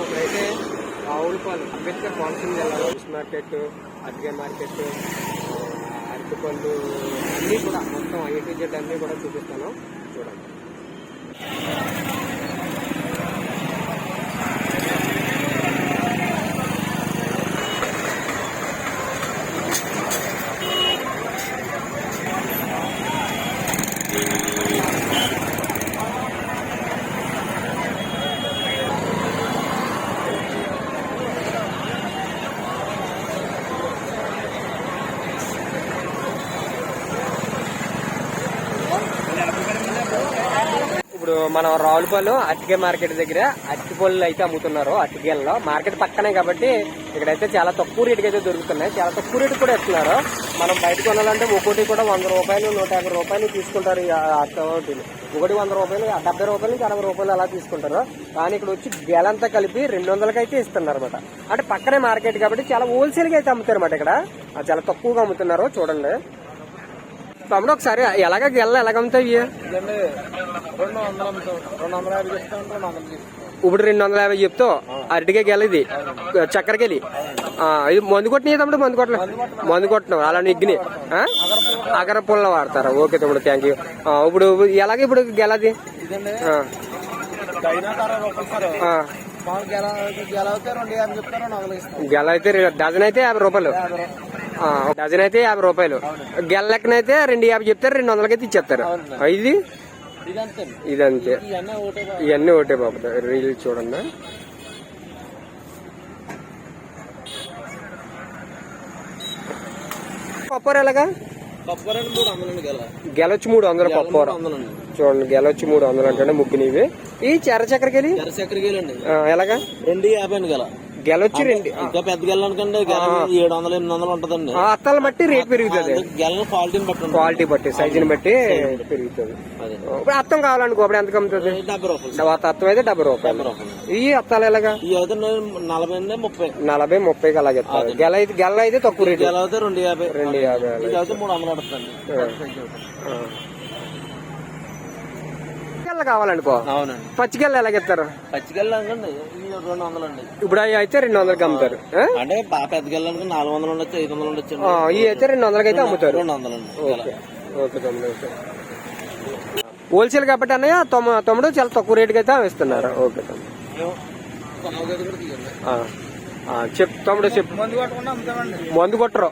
ఇప్పుడైతే ఆవులపాలు అంబేద్కర్ కోనసీమ జిల్లాలో fish market అతిగే market అరటిపళ్ళు అన్నీ కూడా మొత్తం ఏ జెడ్ అన్నీ కూడా చూపిస్తాను. చూడండి ఇప్పుడు మనం రావులపాలెం అరటికే మార్కెట్ దగ్గర అరటిపళ్ళు అయితే అమ్ముతున్నారు అరటికేలలో మార్కెట్ పక్కనే కాబట్టి ఇక్కడైతే చాలా తక్కువ రేటుకి అయితే దొరుకుతున్నాయి. చాలా తక్కువ రేటు కూడా ఇస్తున్నారు. మనం బయట కొనాలంటే ఒకటి కూడా వంద రూపాయలు నూట యాభై రూపాయలు తీసుకుంటారు ఈ ఒకటి వంద రూపాయలు డెబ్బై రూపాయలు నుంచి అరవై రూపాయలు అలా తీసుకుంటారు. కానీ ఇక్కడ వచ్చి గెలంతా కలిపి రెండు వందలకి అయితే ఇస్తున్నారు అనమాట అంటే పక్కనే మార్కెట్ కాబట్టి చాలా హోల్సేల్గా అయితే అమ్ముతారు అనమాట ఇక్కడ చాలా తక్కువగా అమ్ముతున్నారు చూడండి. తమ్ముడు ఒకసారి ఎలాగ గెల్ల ఎలాగ అమ్ముతాయి ఇప్పుడు రెండు వందల యాభై చెప్తావు? అరటికాయ గెల ఇది. చక్కెరకెళ్ళి ఇది మందు కొట్టినాయి తమ్ముడు మందు కొట్టలే మందు కొట్టినావు. అలా నెగ్గిని అగర పుల్ల వాడతారా. ఓకే తమ్ముడు థ్యాంక్ యూ ఇప్పుడు ఎలాగ ఇప్పుడు గెలది గెల అయితే డజన్ అయితే యాభై రూపాయలు. డజన్ అయితే యాభై రూపాయలు. గెల లెక్కనైతే రెండు యాభై చెప్తారు రెండు వందలకైతే ఇచ్చేస్తారు. ఆ, ఇది? ఇదంతే. ఇవన్నీ ఒకటే బాబు. రీల్ చూడండి. పప్పారు ఎలాగా? గెలొచ్చి మూడు వందలు పప్పారు చూడండి గెలొచ్చి మూడు వందలు అంటే ముగ్గునివి. ఈ చెర చక్కెరకెళ్ళి ఎర్ర చక్కెర గెలండి ఎలాగా? రెండు యాభై గెల. గెలొచ్చి రెండు ఇంకా పెద్ద గెల అనుకోండి గెల ఏడు వందలు ఎనిమిది వందలు ఉంటదండి. ఆ, అత్తల బట్టి రేట్ పెరుగుతుంది. గెల క్వాలిటీని బట్టి. క్వాలిటీ బట్టి సైజుని బట్టి పెరుగుతుంది. ఇప్పుడు అత్తం కావాలనుకో అప్పుడు ఎంత అమ్ముతుంది డెబ్బై రూపాయలు. అత్తం అయితే డెబ్బై రూపాయలు. ఈ అత్తాలు ఎలాగా? ఈ అయితే నలభై ముప్పై. నలభై ముప్పైకి అలాగే గెల అయితే గెల అయితే తక్కువ రేటు. గెల అయితే రెండు యాభై. రెండు యాభై మూడు వందలు పడుతుందండి ఆ. గెల్ల కావాలనుకో అవునండి పచ్చిగెల్ల ఎలాగెత్తారు పచ్చిగెల్ల అనుకోండి రెండు వందలు అండి. ఇప్పుడు అవి అయితే రెండు వందలకి అమ్ముతారు? అంటే బాగా పెద్ద నాలుగు వందలు ఉండొచ్చు ఐదు వందలు ఉండొచ్చు ఈ అయితే రెండు వందలకి అయితే అమ్ముతారు. రెండు వందలు అండి ఓకే. ఓకే తమ్ముడు ఓకే. హోల్సేల్ కాబట్టి అన్నయ్య తొమ్మ తమ్ముడు చాలా తక్కువ రేటుకి అయితే ఇస్తున్నారు. ఓకే తమ్ముడు. ఆ, చెప్పు తమ్ముడు చెప్పు మందు కొట్టరు.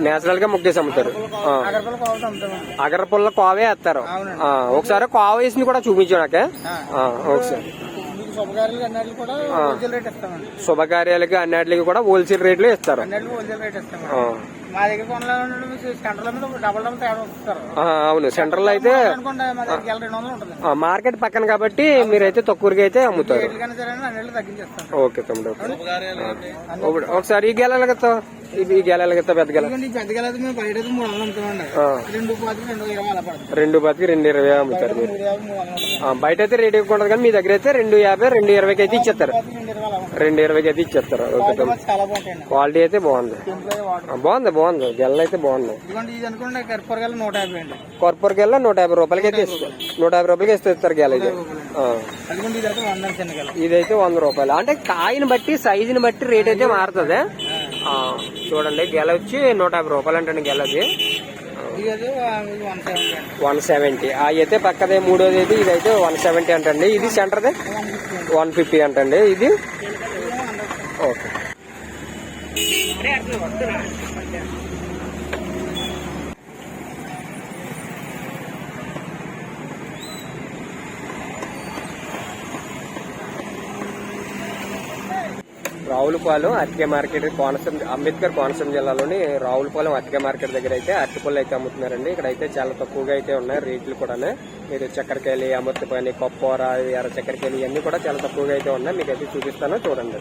నేచురల్గా ముగ్గేసి అమ్ముతారు. అగరపల్లి కోవే వేస్తారు. ఒకసారి కోవ వేసింది కూడా చూపించు నాకే. ఒకసారి. శుభకార్యాలకి అన్నిటికి కూడా హోల్సేల్ రేట్లు ఇస్తారు. మా దగ్గర మీద డబల్ డబల్ తేడా వస్తారు ఆ, అవును. సెంట్రల్ అయితే మార్కెట్ పక్కన కాబట్టి మీరైతే తక్కువకి అయితే అమ్ముతారు. ఓకే తమ్ముడు. ఒకసారి ఈ గెలెలగత్తా ఇది గెలెలగత్తా పెద్ద గెల? పెద్ద గెల అయితే మేము బయట అయితే మూడు వందలు అమ్ముతామండి ఆ, రెండు పాతికి రెండు ఇరవై అలా పడుతుంది. రెండు బతికి రెండు ఇరవై అమ్ముతారు మీరు. బయట అయితే రేట్ ఎక్కువ ఉంటుంది కానీ మీ దగ్గర అయితే రెండు యాభై రెండు ఇరవైకి అయితే ఇచ్చేస్తారు. రెండు ఇరవైకి అయితే ఇచ్చేస్తారు. ఓకే క్వాలిటీ అయితే బాగుంది. బాగుంది బాగుంది. గెల్ల అయితే బాగుంది కర్పూర గెల నూట యాభై అండి. కొరపూర్ గెల్ల నూట యాభై రూపాయలకి అయితే ఇస్తారు. నూట యాభై రూపాయలకి ఇస్తే ఇస్తారు గెల. ఇది ఇదైతే వంద రూపాయలు. అంటే కాయని బట్టి సైజుని బట్టి రేట్ అయితే మారుతుంది. చూడండి గెల వచ్చి నూట యాభై రూపాయలు అంటే గెలది వన్ సెవెంటీ అయితే పక్కదే మూడోది అయితే ఇదైతే వన్ సెవెంటీ అంటండి. ఇది సెంటర్ది? వన్ ఫిఫ్టీ అంటండి. ఇది? ఓకే. రావులపాలెం అరటికాయ మార్కెట్ కోనసీమ అంబేద్కర్ కోనసీమ జిల్లాలోని రావులపాలెం అరటికాయ మార్కెట్ దగ్గర అయితే అరటిపళ్ళు అయితే అమ్ముతున్నారండి. ఇక్కడ అయితే చాలా తక్కువగా అయితే ఉన్నాయి రేట్లు కూడా మీరు చక్కెరకాయలు అమృతపాని కొప్పోర ఎర్ర చక్కెరకాయలు ఇవన్నీ కూడా చాలా తక్కువగా అయితే ఉన్నాయి. మీకు అయితే చూపిస్తాను చూడండి.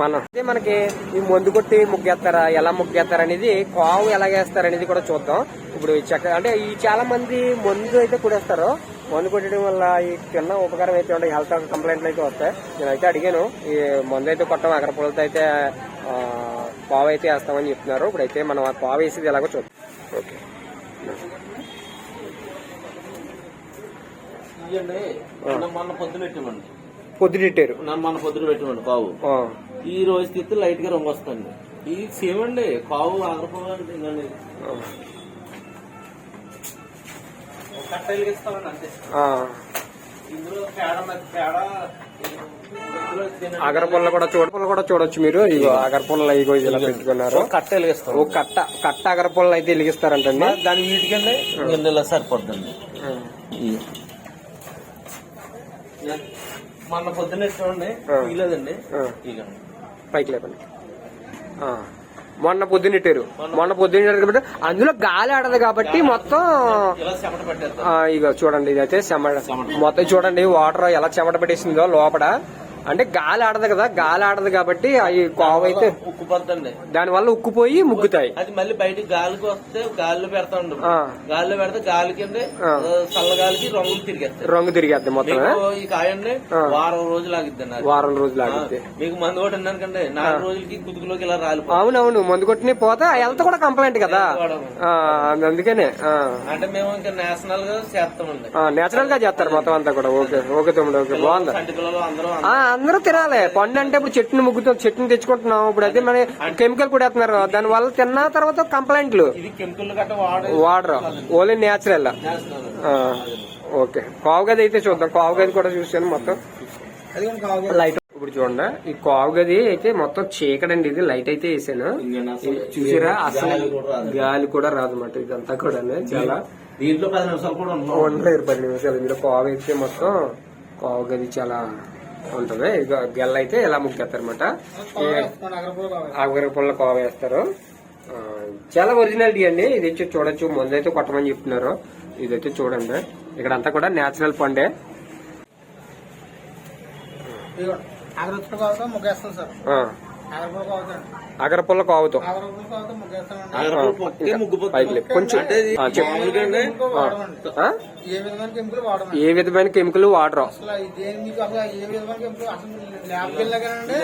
మనం అదే మనకి ఈ మందు కొట్టి ముగ్గేస్తారా ఎలా ముగ్గేస్తారా అనేది కావు ఎలా కూడా చూద్దాం. ఇప్పుడు చక్క అంటే ఈ చాలా మంది మందు అయితే కూడేస్తారు మందు కొట్టడం వల్ల ఈ చిన్న ఉపకారం అయితే ఉంటాయి. హెల్త్ కంప్లైంట్లు అయితే వస్తాయి. నేనైతే అడిగాను ఈ మందు అయితే కొట్టం అక్కడ పొలతో అయితే ఆ, పావు అయితే వేస్తామని చెప్తున్నారు. ఇప్పుడైతే మనం ఆ పావు వేసేది ఎలాగో చూద్దాం. ఓకే. పొద్దున నన్ను మొన్న పొద్దున పెట్టామండి కావు ఆ, ఈ రోజు తీస్తే లైట్గా రంగు వస్తుంది. ఇది సేమ్ అండి కావు ఆగ్రపోవాలండి ఇదండి ఆ, కట్ట అంతే. ఇందులో పేడ పేడ. అగరపుల్ల కూడా చూడ పుల్ల కూడా చూడొచ్చు మీరు. ఇగో అగరపుల్ల ఇగో ఇలా పెట్టుకున్నారు. కట్ట వెలిగిస్తాం. ఓ కట్ట కట్ట అగరపుల్ల అయితే వెలిగిస్తారంటండి. దాని వీటికండి ఇందులో సరిపోద్దండి. మొన్న పొద్దున్న చూడండి. ఇలేదండి పైకి లేపండి. ఆ, మొన్న పొద్దునెట్టారు మొన్న పొద్దునెట్టారు కాబట్టి అందులో గాలి ఆడదు కాబట్టి మొత్తం ఇగో చూడండి ఇదైతే చెమట. మొత్తం చూడండి వాటర్ ఎలా చెమట పెట్టేసిందో లోపల. అంటే గాలి ఆడదు కదా గాలి ఆడదు కాబట్టి అవి కోవ అయితే ఉక్కు పడుతుంది. దాని వల్ల ఉక్కుపోయి ముగ్గుతాయి అది మళ్ళీ బయటికి గాలికి వస్తే గాలిలో పెడతా ఉండు. ఆ. గాలిలో పెడితే గాలి కింద ఆ. చల్ల గాలికి రంగులు తిరిగేస్తాయి. రంగు తిరిగేద్ది మొత్తం ఈ కాయండి. వారం రోజులు ఆగిద్దండి అది. వారం రోజులు ఆగుద్ది. మీకు మందు కూడా ఉన్నానుకండి నాలుగు రోజులకి కుదుకులోకి ఇలా రాలిపో అవునవును మందు కొట్టిన పోతే హెల్త్ కూడా కంప్లైంట్ కదా. అందుకనే అంటే మేము ఇంకా నేషనల్గా చేస్తామండి. నేచురల్గా చేస్తారు మొత్తం అంతా కూడా. ఓకే ఓకే తమ్ముడు ఓకే బాగుంది. అందరూ అందరూ తినాలి. పండు అంటే ఇప్పుడు చెట్టుని ముగ్గుతాం చెట్టుని తెచ్చుకుంటున్నాం. ఇప్పుడు అయితే మన కెమికల్ కూడా వేస్తున్నారు. దాని వల్ల తిన్న తర్వాత కంప్లైంట్లు. ఇది కెమికల్ గట్ట వాడే వాటర్ ఓన్లీ నేచురల్. ఓకే. కావు గది అయితే చూద్దాం. కావు గది కూడా చూసాను మొత్తం. లైట్ ఇప్పుడు చూడండి. ఈ కావు గది అయితే మొత్తం చీకడండి ఇది లైట్ అయితే వేసాను. చూసారా? అసలు గాలి కూడా రాదు అన్నమాట. ఇదంతా కూడా చాలా దీంట్లో పది నిమిషాలు కూడా ఉండలేరు. పది నిమిషాలు. ఇందులో కావు అయితే మొత్తం కావు గది చాలా ఉంటది. ఇక గెల్ల అయితే ఇలా ముగ్గేస్తారు అనమాట ఆగర పుల్ల కావు వేస్తారు. ఆ, చాలా ఒరిజినాలిటీ అండి. ఇది వచ్చి చూడొచ్చు. ముందు అయితే కొట్టమని చెప్తున్నారు. ఇదైతే చూడండి. ఇక్కడ అంతా కూడా నేచురల్ పండే. కావుతా కావుతో. కావుతా. అగరపుల్ల లేపు. కొంచెం ఏ విధమైన కెమికల్ వాడమండి? ఏ విధమైన కెమికల్ వాడరు. అసలు ఇదేం మీకు అసలు ఏ విధమైన కెమికల్ అసలు ల్యాబ్కి వెళ్ళగానండి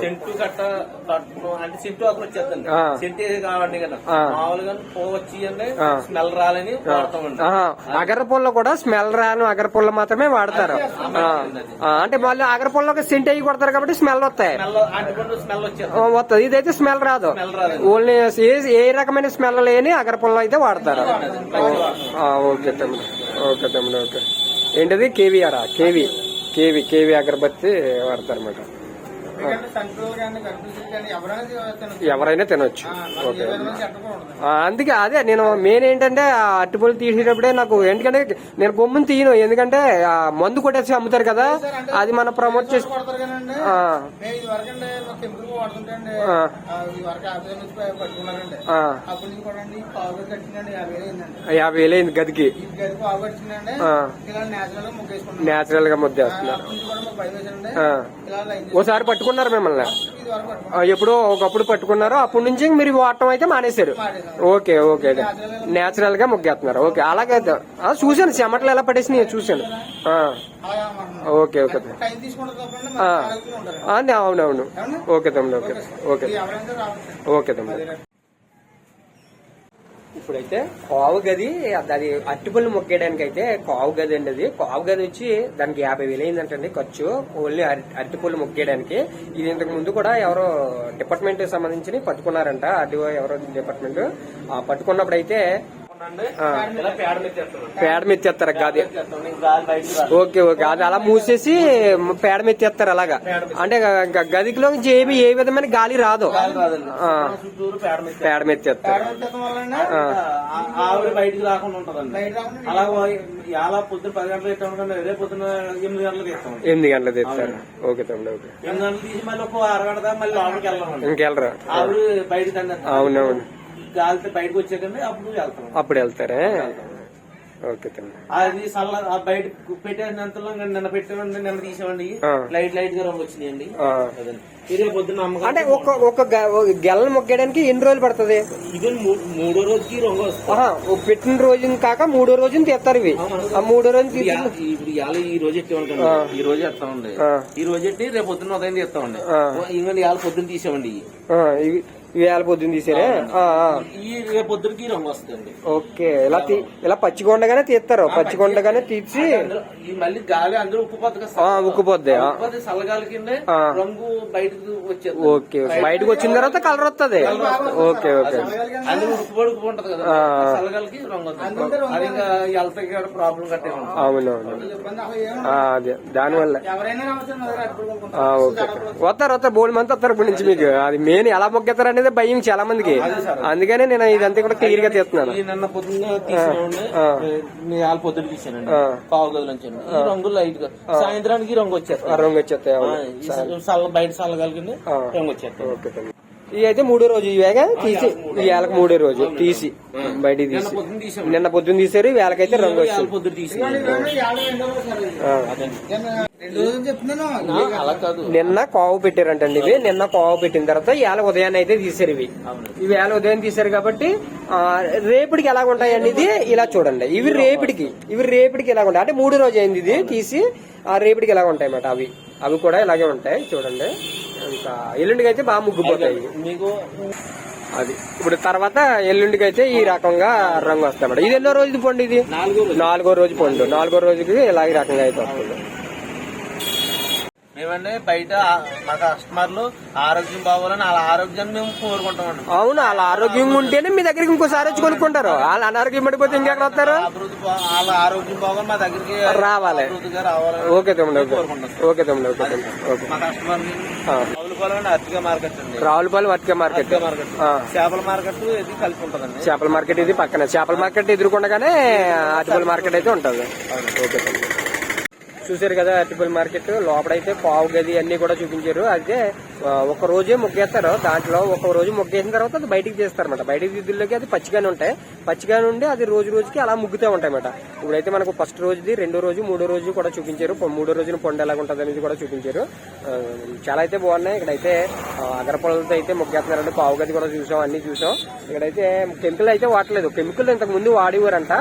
సెంటు కట్ట కట్టు అంటే సెంటు అక్కడ వచ్చేద్దండి ఆ. సెంటు ఏది కావండి కదా? ఆ. మామూలుగా పువ్వు వచ్చి అండి ఆ. స్మెల్ రాలని వాడతామండి. ఆహా, అగర పుల్ల కూడా స్మెల్ రాను అగర పుల్ల మాత్రమే వాడతారు. అంటే మళ్ళీ అగర పుల్లకి సెంట్ అయ్యి కొడతారు కాబట్టి స్మెల్ వస్తాయి. వస్తుంది. ఇదైతే స్మెల్ రాదు. ఓన్లీ ఏ ఏ రకమైన స్మెల్ లేని అగర పుల్ల అయితే వాడతారు. ఆ, ఓకే తమ్ముడు. ఓకే తమ్ముడు ఓకే ఏంటది? కేవీఆరా? కేవీ. కేవీ కేవీ అగరబత్తి వాడతారు అనమాట ఎవరైనా తినొచ్చు. ఓకే. అందుకే అదే నేను మెయిన్ ఏంటంటే అట్టుపొలి తీసేటప్పుడే నాకు ఎందుకంటే నేను గొమ్ముని తీయను. ఎందుకంటే మందు కొట్టేసి అమ్ముతారు కదా అది మనం ప్రమోట్ చేసి యాభై వేలు అయింది గదికి. నేచురల్గా ముద్దేస్తున్నారు అప్పటి నుంచి పట్టుకున్నారు మిమ్మల్ని? ఎప్పుడో ఒకప్పుడు పట్టుకున్నారు అప్పటి నుంచి మీరు వాడటం అయితే మానేశారు. Okay okay. నేచురల్గా ముగ్గేస్తున్నారు. ఓకే అలాగే ఆ, చూశాను చెమటలు ఎలా పడేసినాయి చూశాను. Okay okay. అవునవును. ఓకే తమ్ముడు ఓకే. ఓకే ఓకే తమ్ముడు. ఇప్పుడైతే కావు గది అది అట్టిపళ్ళు మొక్కేయడానికి అయితే కావు గది అండి అది. కావు గది వచ్చి దానికి యాభై వేలు అయిందంటండి ఖర్చు ఓన్లీ అరటిపళ్ళు మొక్కేయడానికి. ఇది ఇంతకు ముందు కూడా ఎవరో డిపార్ట్మెంట్ సంబంధించి పట్టుకున్నారంట ఆర్డీఓ ఎవరో డిపార్ట్మెంట్. ఆ పట్టుకున్నప్పుడు అయితే పేడ మెత్తేస్తారు గది? Okay okay. అది అలా మూసేసి పేడ మెత్తేస్తారు అలాగా? అంటే గ- గదిలో నుంచి ఏమి ఏ విధమైన గాలి రాదు. పేడ మెత్తేస్తారు బయటికి రాకుండా ఉంటదండి. బయట రాకుండా అలా ఎలా పొద్దున పది గంటలకు ఇస్తాం కానీ రేపు పొద్దున ఎనిమిది గంటలకు ఇస్తాం ఎనిమిది గంటలు తెస్తారు ఓకే తమ్ముడు ఓకే. ఎనిమిది గంటలు తీసి మళ్ళీ ఒక అరగంట దాకా మళ్ళీ లోపలికి ఇంకెళ్ళరా. ఆవిడ బయటకు అవునవును. గాలితో బయటకు వచ్చాకండి అప్పుడు వెళ్తాం. అప్పుడు వెళ్తారే? ఓకే అది సల్ల ఆ బయట పెట్టేసినంతలో నిన్న పెట్టామండి నిన్న తీసామండి. లైట్ లైట్గా రంగు వచ్చినాయండి. అంటే ఒక ఒక గ- ఒక గెల్లని మొగ్గడానికి ఎన్ని రోజులు పడుతుంది? ఇది మూడో రోజుకి రంగు వస్తుంది. పెట్టిన రోజున కాక మూడో రోజున తీస్తారు ఇవి. ఆ మూడో రోజున ఇప్పుడు ఇవాళ- ఈ రోజు ఆ. ఈ రోజు ఎత్తామండి. ఈ రోజు ఎట్టి రేపు పొద్దున్న ఉదయం తీస్తామండి ఆ. ఇంకొండి ఇవాళ పొద్దున్న తీసామండి ఇవి. వేల పొద్దున్న తీసారే. ఈ రేపు పొద్దునకి రంగు వస్తుంది ఓకే. ఇలా ఇలా పచ్చిగా ఉండగానే తీస్తారు? పచ్చిగా ఉండగానే తీసి అందులో ఈ మళ్ళీ గాలి అందరూ ఉక్కుపోద్ది చల్లగాలి కింద. రంగు బయటకు వచ్చేది. ఓకే. బయటకు వచ్చిన తర్వాత కలర్ వస్తుంది. Okay okay. అందులో ఉప్పుపడి ఉప్పు ఉంటది కదా. చల్లగాలికి రంగు వస్తుంది. అది ఇంకా హెల్త్ ప్రాబ్లం కట్టే అవునవును. అదే. దానివల్ల. ఎవరైనా ఓకే. వస్తారు వస్తారు బోల్డ్ మంది వస్తారు ఇప్పటి నుంచి మీకు. అది మెయిన్ ఎలా మొగ్గేస్తారు అనేది భయం చాలా మందికి. అందుకనే నేను ఇదంతా కూడా క్లియర్గా తీస్తున్నాను. నిన్న పొద్దున్న తీసానండి. ఆ. పావు గదుల నుంచి రంగు లైట్గా. సాయంత్రానికి రంగు ఆ వచ్చేస్తుంది రంగు వచ్చేస్తాయి బయట ఆ. రంగు థాంక్యూ. ఇవి అయితే మూడో రోజు ఇవేగా తీసి ఈ వేళకి మూడో రోజు తీసి బయటికి నిన్న తీసి. నిన్న పొద్దున్న తీసారు ఈ వేళకైతే రంగు వచ్చింది నిన్న కోవ పెట్టారంటండి ఇవి. నిన్న కోవ పెట్టిన తర్వాత ఇవాళ ఉదయాన్నే అయితే తీసారు ఇవి. ఈ వేళ ఉదయం తీశారు కాబట్టి ఆ, రేపటికి ఎలా ఉంటాయండి ఇది ఇలా చూడండి. ఇవి రేపటికి ఇవి రేపటికి ఎలా ఉంటాయి? అంటే మూడు రోజు అయింది ఇది తీసి ఆ రేపటికి ఎలా ఉంటాయి అన్నమాట అవి. అవి కూడా ఇలాగే ఉంటాయి చూడండి. ఇంకా ఎల్లుండికి అయితే బాగా ముగ్గుపోతాయి. మీకు అది. ఇప్పుడు తర్వాత ఎల్లుండికి అయితే ఈ రకంగా రంగు వస్తాయి ఇది ఎన్నో రోజు పండు ఇది? నాలుగో రోజు. నాలుగో రోజు పండు. నాలుగో రోజుకి ఇలా ఈ రకంగా అయితే వస్తుంది. మేమండి బయట మా కస్టమర్లు ఆరోగ్యం బాగోవాలని వాళ్ళ ఆరోగ్యాన్ని మేము కోరుకుంటామండి అవును? వాళ్ళ ఆరోగ్యంగా ఉంటేనే మీ దగ్గరికి ఇంకోసారి వచ్చి కొనుక్కుంటారు. వాళ్ళ అనారోగ్యం పడిపోతే ఇంకెక్కడ వస్తారు? అభివృద్ధి బా- వాళ్ళ ఆరోగ్యం బాగోవాలి మా దగ్గరికి రావాలి. అభివృద్ధిగా రావాలని ఓకే తమ్ముడు ఓకే. తమ్ముడు ఓకే తమ్ముడు ఓకే. మా కస్టమర్ ఆ. మార్కెట్ అండి. రావులపాలెం వర్తిక మార్కెట్. అరటిగా మార్కెట్. ఆ. చేపల మార్కెట్ ఇది కలిపి ఉంటదండి చేపల మార్కెట్ ఇది పక్కన. చేపల మార్కెట్ ఎదుర్కొండగానే అరటిపల్లి మార్కెట్ అయితే ఉంటుంది. ఓకే తమ్ముడు. చూసారు కదా అరటిపల్లి మార్కెట్. లోపలైతే పావు గది అన్ని కూడా చూపించారు. అయితే ఒక రోజే ముగ్గేస్తారు. దాంట్లో ఒక రోజు ముగ్గేసిన తర్వాత అది బయటికి తీస్తారు అనమాట బయటికి దిద్దుల్లోకి అది పచ్చిగానే ఉంటాయి. పచ్చిగానే ఉండి అది రోజు రోజుకి అలా ముగ్గుతూ ఉంటాయన్నమాట. ఇప్పుడైతే మనకు ఫస్ట్ రోజుది రెండో రోజు మూడో రోజు కూడా చూపించారు. మూడో రోజున పొండు ఎలాగ ఉంటుంది అనేది కూడా చూపించారు. చాలా అయితే బాగున్నాయి. ఇక్కడైతే అగరపొలతో అయితే ముగ్గేస్తున్నారంటే పావు గది కూడా చూసాం అన్ని చూసాం. ఇక్కడైతే కెమికల్ అయితే వాడలేదు. కెమికల్ ఇంతకు ముందు వాడేవారంట.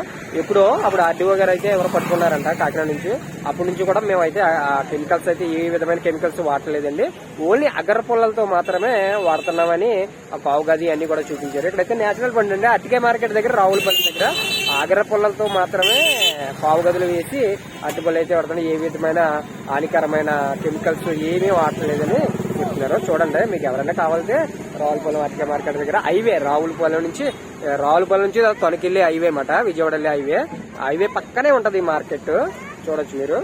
ఎప్పుడో అప్పుడు ఆర్డీఓ గారు అయితే ఎవరు పట్టుకున్నారంట కాకినాడ నుంచి. అప్పటి నుంచి కూడా మేమైతే ఆ కెమికల్స్ అయితే ఏ విధమైన కెమికల్స్ వాడలేదండి. ఓన్లీ అగర్ పొల్లలతో మాత్రమే వాడుతున్నామని ఆ పావు గది అన్ని కూడా చూపించారు. ఇక్కడైతే నేచురల్ పండు అండి. అట్టికే మార్కెట్ దగ్గర రావులపల్లి దగ్గర. అగర పొల్లలతో మాత్రమే పావు గదులు వేసి అరటిపళ్ళు అయితే వాడుతున్నాయి ఏ విధమైన హానికరమైన కెమికల్స్ ఏమీ వాడలేదని చెప్తున్నారు. చూడండి మీకు ఎవరైనా కావాలంటే రావులపాలెం అట్టికే మార్కెట్ దగ్గర హైవే రావులపాలెం నుంచి రావులపాలెం నుంచి తొనకెళ్ళి హైవే అన్నమాట. విజయవాడ వెళ్ళే హైవే. హైవే పక్కనే ఉంటది ఈ మార్కెట్. చూడొచ్చు మీరు.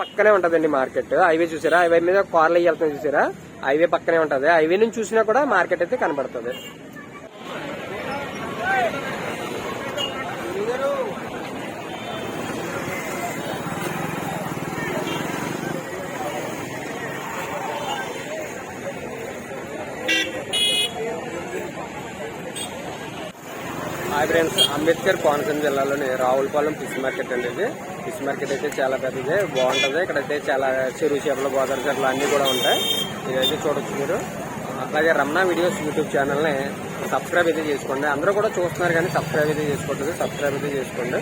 పక్కనే ఉంటదండి మార్కెట్. హైవే చూసారా? హైవే మీద కార్లు వెళ్తున్నాయి చూసారా? హైవే పక్కనే ఉంటుంది. హైవే నుంచి చూసినా కూడా మార్కెట్ అయితే కనబడుతుంది. హాయ్ ఫ్రెండ్స్ అంబేద్కర్ కోనసీమ జిల్లాలోని రావులపాలెం ఫిష్ మార్కెట్ అండి ఇది. ఫిష్ మార్కెట్ అయితే చాలా పెద్దది బాగుంటది. ఇక్కడైతే చాలా చెరువు చేపలు గోదావరి చేపలు అన్ని కూడా ఉంటాయి. ఇదైతే చూడొచ్చు మీరు అలాగే రమణ వీడియోస్ యూట్యూబ్ ఛానల్ని సబ్స్క్రైబ్ అయితే చేసుకోండి. అందరూ కూడా చూస్తున్నారు కానీ సబ్స్క్రైబ్ అయితే చేసుకోవట్లేదు. సబ్స్క్రైబ్ అయితే చేసుకోండి.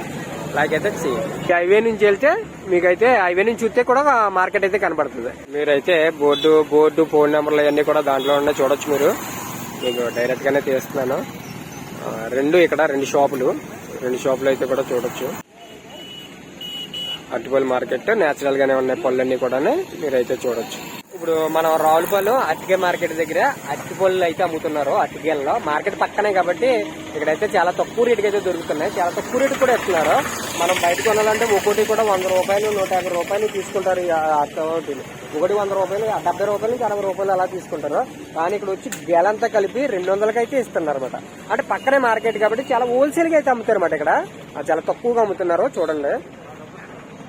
లైక్ అయితే చేయండి. హైవే నుంచి వెళ్తే మీకైతే హైవే నుంచి చూస్తే కూడా మార్కెట్ అయితే కనబడుతుంది. మీరైతే బోర్డు బోర్డు ఫోన్ నెంబర్లు అవన్నీ కూడా దాంట్లో ఉన్నాయి చూడొచ్చు మీరు. మీకు డైరెక్ట్గానే తీస్తున్నాను రెండు ఇక్కడ రెండు షాపులు. రెండు షాపులు అయితే కూడా చూడొచ్చు. అరటిపల్లి మార్కెట్ నేచురల్గానే ఉన్నాయి పళ్ళన్నీ కూడా మీరైతే చూడొచ్చు. ఇప్పుడు మనం రావులపాలు అట్టికే మార్కెట్ దగ్గర అరటిపళ్ళు అయితే అమ్ముతున్నారు. అట్టికేళ్ళలో మార్కెట్ పక్కనే కాబట్టి ఇక్కడైతే చాలా తక్కువ రేటుకి అయితే దొరుకుతున్నాయి. చాలా తక్కువ రేటు కూడా ఇస్తున్నారు. మనం బయట కొనాలంటే ఒకటి కూడా వంద రూపాయలు నూట యాభై రూపాయలు తీసుకుంటారు ఈ ఒకటి వంద రూపాయలు డెబ్బై రూపాయల నుంచి అరవై రూపాయలు అలా తీసుకుంటారు. కానీ ఇక్కడ వచ్చి గెలంతా కలిపి రెండు వందలకి అయితే ఇస్తున్నారు అనమాట అంటే పక్కనే మార్కెట్ కాబట్టి చాలా హోల్సేల్గా అయితే అమ్ముతారు అనమాట ఇక్కడ చాలా తక్కువగా అమ్ముతున్నారు. చూడండి.